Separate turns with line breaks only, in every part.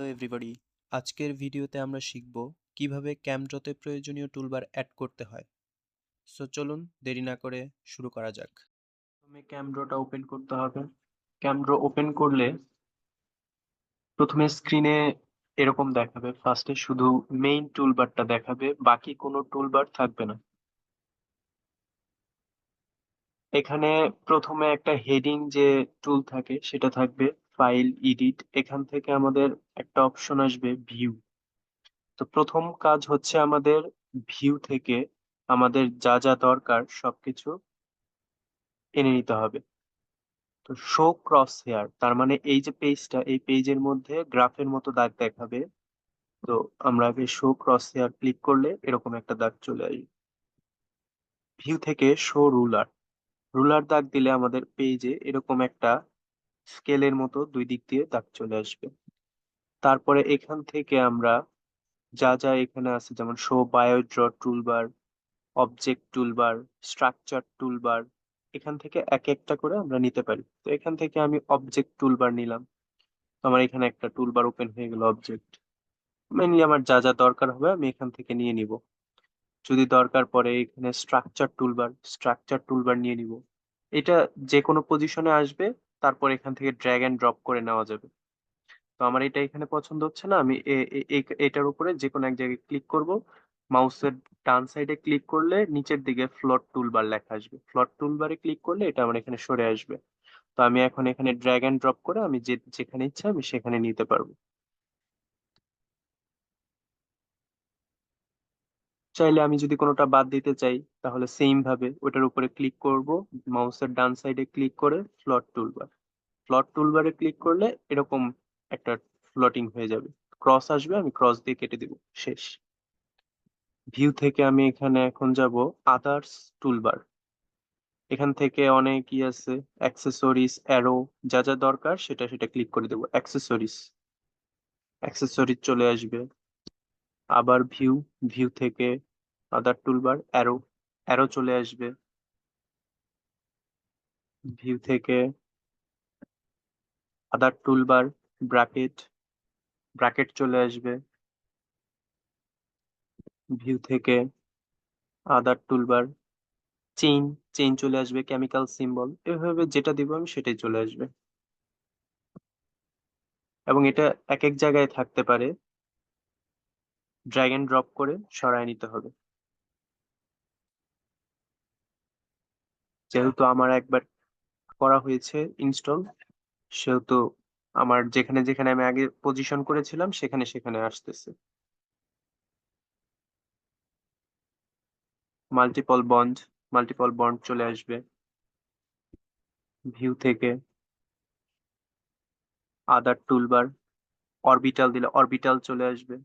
Hello everybody আজকের ভিডিওতে আমরা শিখব কীভাবে ক্যামড্রতে প্রয়োজনীয় টুলবার অ্যাড করতে হয়। সো চলুন দেরি না করে শুরু করা যাক। প্রথমে ক্যামড্রটা ওপেন করতে হবে। ক্যামড্র ওপেন করলে প্রথমে স্ক্রিনে এরকম দেখাবে। ফার্স্টে শুধু মেইন টুলবারটা দেখাবে, বাকি কোনো টুলবার থাকবে না। এখানে প্রথমে একটা হেডিং যে টুল থাকে, সেটা থাকবে। ফাইল এডিট এখান থেকে আমাদের একটা অপশন আসবে ভিউ তো প্রথম কাজ হচ্ছে আমাদের ভিউ থেকে আমাদের যা যা দরকার সবকিছু এনে নিতে হবে। তো শো ক্রস হেয়ার তার মানে এই যে পেজটা এই পেজের মধ্যে গ্রাফের মতো দাগ দেখাবে। তো আমরা শো ক্রস হেয়ার ক্লিক করলে এরকম একটা দাগ চলে আসবে। ভিউ থেকে শো রুলার রুলার দাগ দিলে আমাদের পেজে এরকম একটা স্কেলের মতো দুই দিক দিয়ে দাগ চলে আসবে। তারপরে এখান থেকে আমরা যা যা এখানে আছে, যেমন show বায়োড্র toolbar object toolbar structure toolbar এখান থেকে এক একটা করে আমরা নিতে পারি। তো এখান থেকে আমি অবজেক্ট টুলবার নিলাম। আমার এখানে একটা টুলবার ওপেন হয়ে গেল অবজেক্ট মেনলি আমার যা যা দরকার হবে আমি এখান থেকে নিয়ে নিব। যদি দরকার পড়ে এখানে স্ট্রাকচার টুলবার স্ট্রাকচার টুলবার নিয়ে নিব। এটা যে কোনো পজিশনে আসবে তারপর এখান থেকে ড্র্যাগ অ্যান্ড ড্রপ করে নেওয়া যাবে। তো আমার এটা এখানে পছন্দ হচ্ছে না, আমি এটার উপরে যে কোনো এক জায়গায় ক্লিক করব। মাউসের ডান সাইডে ক্লিক করলে নিচের দিকে ফ্লট টুলবার লেখা আসবে। ফ্লট টুলবারে ক্লিক করলে এটা আমার এখানে সরে আসবে। তো আমি এখন এখানে ড্র্যাগ অ্যান্ড ড্রপ করে আমি যে, যেখানে ইচ্ছা আমি সেখানে নিতে পারব। চাইলে আমি যদি কোনোটা বাদ দিতে চাই, তাহলে সেম ভাবে ওটার উপরে ক্লিক করব মাউসের ডান সাইডে ক্লিক করে ফ্লট টুলবার ফ্লট টুলবারে ক্লিক করলে এরকম একটা ফ্লটিং হয়ে যাবে। ক্রস আসবে, আমি ক্রস দিয়ে কেটে দিব, শেষ। ভিউ থেকে আমি এখানে এখন যাব আদার্স টুলবার এখান থেকে অনেক ই আছে অ্যাক্সেসরিজ অ্যারো যা যা দরকার সেটা সেটা ক্লিক করে দেবো অ্যাক্সেসরিজ অ্যাক্সেসরিজ চলে আসবে। আবার ভিউ ভিউ থেকে আদার টুলবার, অ্যারো অ্যারো চলে আসবে। ভিউ থেকে আদার টুলবার, ব্র্যাকেট ব্র্যাকেট চলে আসবে। ভিউ থেকে আদার টুলবার, চেইন চেইন চলে আসবে কেমিক্যাল সিম্বল। এভাবে যেটা দিব আমি সেটাই চলে আসবে। এবং এটা এক এক জায়গায় থাকতে পারে। ড্র্যাগ এন্ড ড্রপ করে সরায় নিতে হবে। যেহেতু আমার একবার করা হয়েছে ইনস্টল সেহেতু আমার যেখানে যেখানে আমি আগে পজিশন করেছিলাম, সেখানে সেখানে আসতেছে। মাল্টিপল বন্ড মাল্টিপল বন্ড চলে আসবে। ভিউ থেকে আদার টুলবার অরবিটাল দিলে অরবিটাল চলে আসবে।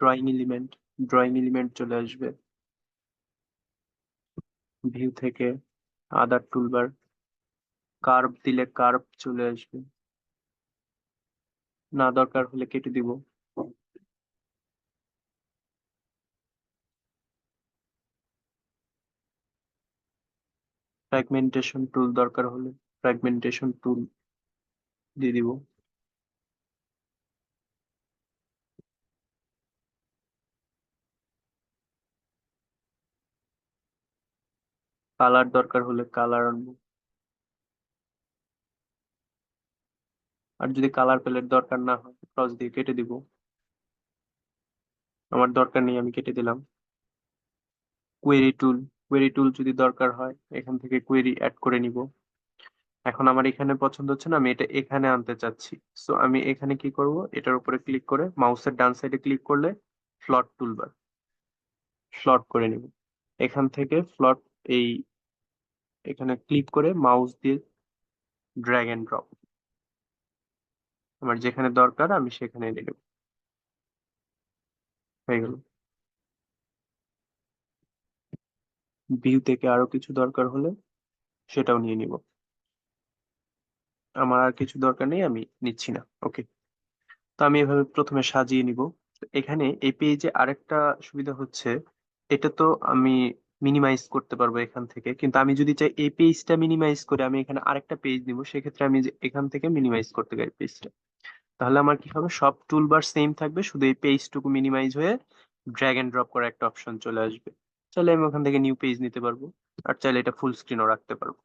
ড্রয়িং এলিমেন্ট ড্রয়িং এলিমেন্ট চলে আসবে। ভিউ থেকে আদার টুলবার কার্ভ দিলে কার্ভ চলে আসবে। না দরকার হলে কেটে দিব। ফ্র্যাগমেন্টেশন টুল দরকার হলে ফ্র্যাগমেন্টেশন টুল দিয়ে দিব। কালার দরকার হলে কালার আনব। আর যদি কালার প্যালেট দরকার না হয় ক্রস দিয়ে কেটে দিব। আমার দরকার নেই, আমি কেটে দিলাম। কোয়েরি টুল কোয়েরি টুল যদি দরকার হয়, এখান থেকে কোয়েরি অ্যাড করে নিব। এখন আমার এখানে পছন্দ হচ্ছে না, আমি এটা এখানে আনতে চাচ্ছি। সো আমি এখানে কি করব? এটার উপরে ক্লিক করে মাউসের ডান সাইডে ক্লিক করলে ফ্লট টুলবার ফ্লট করে নিব। এখান থেকে ফ্লট এই এখানে ক্লিক করে মাউস দিয়ে ড্র্যাগ এন্ড ড্রপ আমার যেখানে দরকার আমি সেখানে এনে নেব হয়ে গেল। ভিউ থেকে আরও কিছু দরকার হলে সেটাও নিয়ে নিব। আমার আর কিছু দরকার নেই, আমি নিচ্ছি না। ওকে তো আমি এভাবে প্রথমে সাজিয়ে নিব। এখানে এই পেজে আরেকটা সুবিধা হচ্ছে, এটা তো আমি মিনিমাইজ করতে পারব এখান থেকে। কিন্তু আমি যদি চাই এই পেজটা মিনিমাইজ করে আমি এখানে আরেকটা পেজ দিব, সেক্ষেত্রে আমি এখান থেকে মিনিমাইজ করতে পারি পেজটা তাহলে আমার কি হবে? সব টুলবার সেম থাকবে, শুধু এই পেজটুকু মিনিমাইজ হয়ে ড্র্যাগ এন্ড ড্রপ করা একটা অপশন চলে আসবে। চাইলে আমি ওখান থেকে নিউ পেজ নিতে পারব, আর চাইলে এটা ফুল স্ক্রিনও রাখতে পারব।